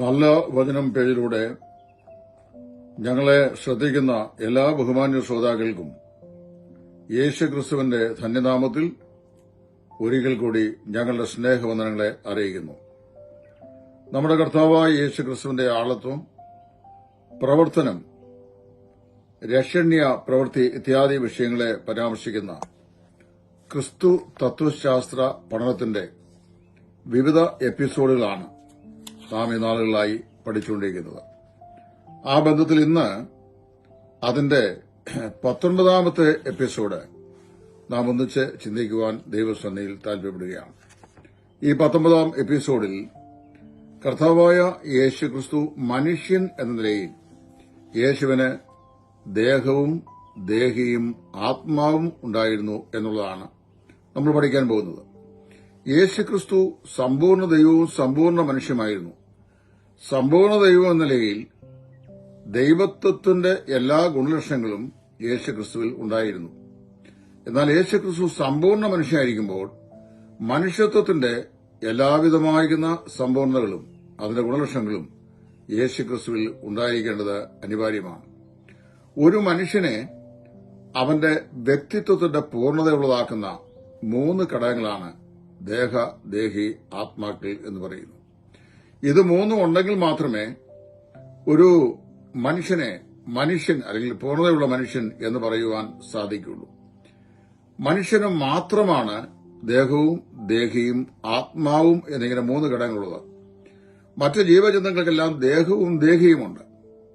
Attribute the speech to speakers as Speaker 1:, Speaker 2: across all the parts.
Speaker 1: നല്ല വചനം പേജിലൂടെ ഞങ്ങളെ ശ്രദ്ധിക്കുന്ന എല്ലാ ബഹുമാന്യ ശ്രോതാക്കൾക്കും യേശു ക്രിസ്തുവിന്റെ ധന്യനാമത്തിൽ ഒരിക്കൽ കൂടി ഞങ്ങളുടെ സ്നേഹവന്ദനങ്ങളെ അറിയിക്കുന്നു. നമ്മുടെ കർത്താവായ യേശു ക്രിസ്തുവിന്റെ ആളത്വം പ്രവർത്തനം രക്ഷണ്യ പ്രവൃത്തി ഇത്യാദി വിഷയങ്ങളെ പരാമർശിക്കുന്ന ക്രിസ്തു തത്വശാസ്ത്ര പഠനത്തിന്റെ വിവിധ എപ്പിസോഡുകളാണ്. നാം ഈ നാളുകളായി പഠിച്ചുകൊണ്ടിരിക്കുന്നത്. ആ ബന്ധത്തിൽ ഇന്ന് അതിന്റെ പത്തൊൻപതാമത്തെ എപ്പിസോഡ് നാം ഒന്നിച്ച് ചിന്തിക്കുവാൻ ദൈവസന്നിയിൽ താല്പര്യപ്പെടുകയാണ് ഈ പത്തൊമ്പതാം എപ്പിസോഡിൽ കർത്താവായ യേശു ക്രിസ്തു മനുഷ്യൻ എന്ന നിലയിൽ യേശുവിന് ദേഹവും ദേഹിയും ആത്മാവും ഉണ്ടായിരുന്നു എന്നുള്ളതാണ് നമ്മൾ പഠിക്കാൻ പോകുന്നത്. യേശുക്രിസ്തു സമ്പൂർണ ദൈവവും സമ്പൂർണ മനുഷ്യമായിരുന്നു സമ്പൂർണ ദൈവം എന്ന നിലയിൽ ദൈവത്വത്തിന്റെ എല്ലാ ഗുണലക്ഷണങ്ങളും യേശുക്രിസ്തുവിൽ ഉണ്ടായിരുന്നു. എന്നാൽ യേശുക്രിസ്തു സമ്പൂർണ മനുഷ്യനായിരിക്കുമ്പോൾ മനുഷ്യത്വത്തിന്റെ എല്ലാവിധമായിരുന്ന സമ്പൂർണതകളും അതിന്റെ ഗുണലക്ഷണങ്ങളും യേശുക്രിസ്തുവിൽ ഉണ്ടായിരിക്കേണ്ടത് അനിവാര്യമാണ്. ഒരു മനുഷ്യനെ അവന്റെ വ്യക്തിത്വത്തിന്റെ പൂർണതയുള്ളതാക്കുന്ന മൂന്ന് ഘടകങ്ങളാണ് ദേഹ ദേഹി ആത്മാക്കൾ എന്ന് പറയുന്നു. ഇത് മൂന്നും ഉണ്ടെങ്കിൽ മാത്രമേ ഒരു മനുഷ്യനെ മനുഷ്യൻ അല്ലെങ്കിൽ പൂർണതയുള്ള മനുഷ്യൻ എന്ന് പറയുവാൻ സാധിക്കുള്ളൂ മനുഷ്യന് മാത്രമാണ് ദേഹവും ദേഹിയും ആത്മാവും എന്നിങ്ങനെ മൂന്ന് ഘടകങ്ങളുള്ളത്. മറ്റ് ജീവജന്തുക്കൾക്കെല്ലാം ദേഹവും ദേഹിയുമുണ്ട്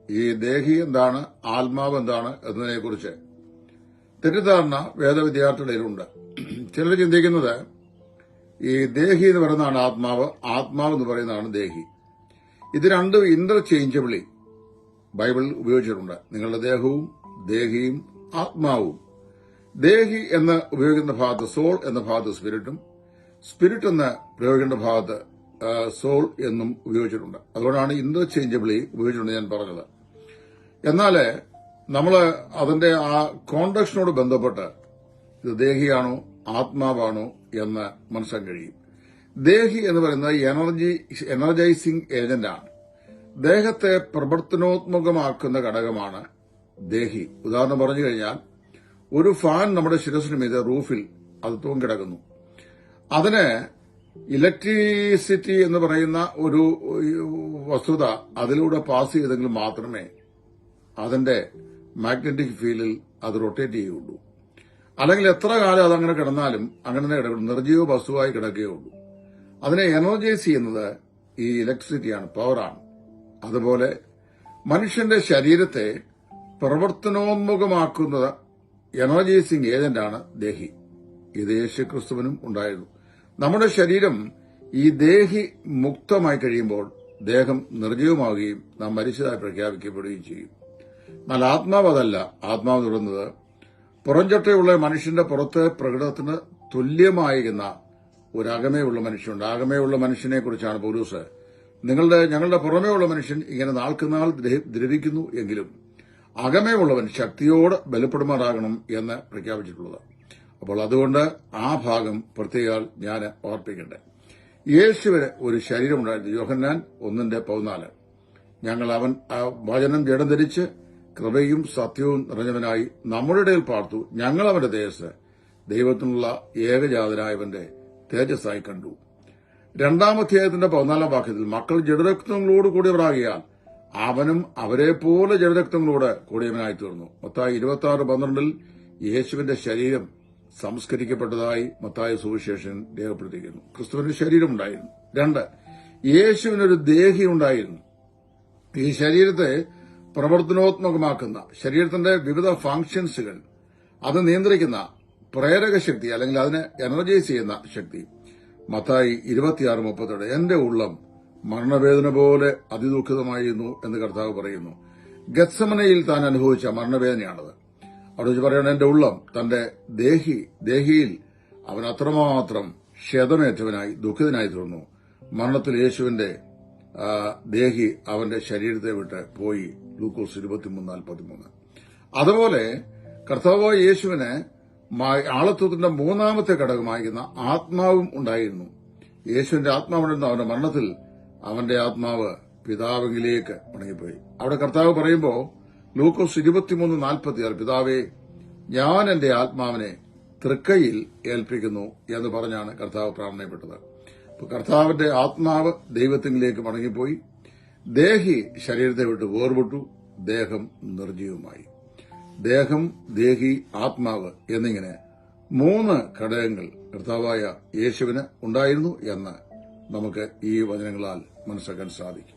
Speaker 1: ഈ ദേഹി എന്താണ് ആത്മാവ് എന്താണ് എന്നതിനെക്കുറിച്ച് തെറ്റിദ്ധാരണ വേദവിദ്യാർത്ഥികളിലുണ്ട് ചിലർ ചിന്തിക്കുന്നത് ഈ ദേഹി എന്ന് പറയുന്നതാണ് ആത്മാവ് ആത്മാവ് എന്ന് പറയുന്നതാണ് ദേഹി. ഇത് രണ്ടും ഇന്റർചേഞ്ചബിളി ബൈബിൾ ഉപയോഗിച്ചിട്ടുണ്ട്. നിങ്ങളുടെ ദേഹവും ദേഹിയും ആത്മാവും. ദേഹി എന്ന് ഉപയോഗിക്കുന്ന ഭാഗത്ത് സോൾ എന്ന ഭാഗത്ത് സ്പിരിറ്റും സ്പിരിറ്റ് എന്ന് പ്രയോഗിക്കേണ്ട ഭാഗത്ത് സോൾ എന്നും ഉപയോഗിച്ചിട്ടുണ്ട്. അതുകൊണ്ടാണ് ഇന്റർചേഞ്ചബിളി ഉപയോഗിച്ചിട്ടുണ്ട് ഞാൻ പറഞ്ഞത്. എന്നാൽ നമ്മൾ അതിന്റെ ആ കോണ്ടക്ഷനോട് ബന്ധപ്പെട്ട് ഇത് ദേഹിയാണോ ആത്മാവാണോ എന്ന് മനസ്സിലാക്കാൻ കഴിയും. ദേഹി എന്ന് പറയുന്നത് എനർജി എനർജൈസിംഗ് ഏജന്റാണ് ദേഹത്തെ പ്രവർത്തനോത്മുഖമാക്കുന്ന ഘടകമാണ് ദേഹി. ഉദാഹരണം പറഞ്ഞു കഴിഞ്ഞാൽ ഒരു ഫാൻ നമ്മുടെ ശിരസിന് മീതെ റൂഫിൽ അത് തൂങ്ങിടക്കുന്നു അതിന് ഇലക്ട്രിസിറ്റി എന്ന് പറയുന്ന ഒരു വസ്തുത അതിലൂടെ പാസ് ചെയ്തെങ്കിൽ മാത്രമേ അതിന്റെ മാഗ്നറ്റിക് ഫീൽഡിൽ അത് റൊട്ടേറ്റ് ചെയ്യുള്ളൂ അല്ലെങ്കിൽ എത്ര കാലം അതങ്ങനെ കിടന്നാലും അങ്ങനെ കിടക്കും. നിർജീവ വസ്തുവായി കിടക്കുകയുള്ളൂ അതിനെ എനർജൈസ് ചെയ്യുന്നത് ഈ ഇലക്ട്രിസിറ്റിയാണ് പവറാണ് അതുപോലെ മനുഷ്യന്റെ ശരീരത്തെ പ്രവർത്തനോന്മുഖമാക്കുന്നത് എനർജൈസിംഗ് ഏജന്റാണ് ദേഹി. ഇത് യേശുക്രിസ്തുവിനും ഉണ്ടായിരുന്നു. നമ്മുടെ ശരീരം ഈ ദേഹി മുക്തമായി കഴിയുമ്പോൾ ദേഹം നിർജീവമാവുകയും നാം മരിച്ചതായി പ്രഖ്യാപിക്കപ്പെടുകയും ചെയ്യും. എന്നാൽ ആത്മാവ് അതല്ല. ആത്മാവ് തുടർന്നത് പുറംചട്ടയുള്ള മനുഷ്യന്റെ പുറത്തെ പ്രകടനത്തിന് തുല്യമായിരുന്ന ഒരു മനുഷ്യനുണ്ട്. അകമയുള്ള മനുഷ്യനെ കുറിച്ചാണ് പൗലൂസ്. നിങ്ങളുടെ ഞങ്ങളുടെ പുറമേയുള്ള മനുഷ്യൻ ഇങ്ങനെ നാൾക്കുനാൾ നാൾ ദ്രവിക്കുന്നു എങ്കിലും അകമേയുള്ളവൻ ശക്തിയോട് ബലപ്പെടുമാറാകണം എന്ന് പ്രഖ്യാപിച്ചിട്ടുള്ളത്. അപ്പോൾ അതുകൊണ്ട് ആ ഭാഗം പ്രത്യേകാൽ ഞാൻ ഓർപ്പിക്കട്ടെ. യേശുവിന് ഒരു ശരീരമുണ്ടായിരുന്നു. യോഹന്നാൻ ഒന്നിന്റെ പതിനാല്. ഞങ്ങൾ അവൻ വചനം ജഡം ധരിച്ച് കൃപയും സത്യവും നിറഞ്ഞവനായി നമ്മുടെ ഇടയിൽ പാർത്തു ഞങ്ങൾ അവന്റെ തേജസ് ദൈവത്തിനുള്ള ഏകജാതനായവന്റെ തേജസ്സായി കണ്ടു. രണ്ടാം അധ്യായത്തിന്റെ പതിനാലാം വാക്യത്തിൽ മക്കൾ ജഡരക്തങ്ങളോട് കൂടിയവരാകിയാൽ അവനും അവരെ പോലെ ജഡരക്തങ്ങളോട് കൂടിയവനായി തീർന്നു. മത്തായി ഇരുപത്തി ആറ് പന്ത്രണ്ടിൽ യേശുവിന്റെ ശരീരം സംസ്കരിക്കപ്പെട്ടതായി മത്തായ സുവിശേഷൻ രേഖപ്പെടുത്തിയിരിക്കുന്നു. ക്രിസ്തുവിന്റെ ശരീരമുണ്ടായിരുന്നു രണ്ട് യേശുവിനൊരു ദേഹി ഉണ്ടായിരുന്നു. ഈ ശരീരത്തെ പ്രവർത്തനോത്മകമാക്കുന്ന ശരീരത്തിന്റെ വിവിധ ഫംഗ്ഷൻസുകൾ അത് നിയന്ത്രിക്കുന്ന പ്രേരക ശക്തി അല്ലെങ്കിൽ അതിനെ എനർജൈസ് ചെയ്യുന്ന ശക്തി. മത്തായി ഇരുപത്തിയാറ് മുപ്പത്തോടെ എന്റെ ഉള്ളം മരണവേദന പോലെ അതിദുഃഖിതമായിരുന്നു എന്ന് കർത്താവ് പറയുന്നു. ഗത്സമനയിൽ താൻ അനുഭവിച്ച മരണവേദനയാണത്. അവിടെ വെച്ച് പറയണം എന്റെ ഉള്ളം തന്റെ ദേഹി ദേഹിയിൽ അവൻ അത്രമാത്രം ക്ഷതമേറ്റവനായി ദുഃഖിതനായി തീർന്നു. മരണത്തിൽ യേശുവിന്റെ ദേഹി അവന്റെ ശരീരത്തെ വിട്ട് പോയി ലൂക്കോസ് ഇരുപത്തിമൂന്ന് നാൽപ്പത്തിമൂന്ന്. അതുപോലെ കർത്താവ് യേശുവിന് ആളത്വത്തിന്റെ മൂന്നാമത്തെ ഘടകമായിരുന്ന ആത്മാവും ഉണ്ടായിരുന്നു. യേശുവിന്റെ ആത്മാവുണ്ടായിരുന്നു അവന്റെ മരണത്തിൽ അവന്റെ ആത്മാവ് പിതാവിലേക്ക് മടങ്ങിപ്പോയി. അവിടെ കർത്താവ് പറയുമ്പോൾ ലൂക്കോസ് ഇരുപത്തിമൂന്ന് നാൽപ്പത്തിയാറ് പിതാവേ ഞാൻ എന്റെ ആത്മാവിനെ തൃക്കയിൽ ഏൽപ്പിക്കുന്നു എന്ന് പറഞ്ഞാണ് കർത്താവ് പ്രാർത്ഥനയപ്പെട്ടത് അപ്പൊ കർത്താവിന്റെ ആത്മാവ് ദൈവത്തിലേക്ക് മടങ്ങിപ്പോയി. ദേഹി ശരീരത്തെ വിട്ട് വേർപെട്ടു. ദേഹം നിർജീവമായി ദേഹം ദേഹി ആത്മാവ് എന്നിങ്ങനെ മൂന്ന് ഘടകങ്ങൾ കർത്താവായ യേശുവിന് ഉണ്ടായിരുന്നു എന്ന് നമുക്ക് ഈ വചനങ്ങളാൽ മനസ്സിലാക്കാൻ സാധിക്കും.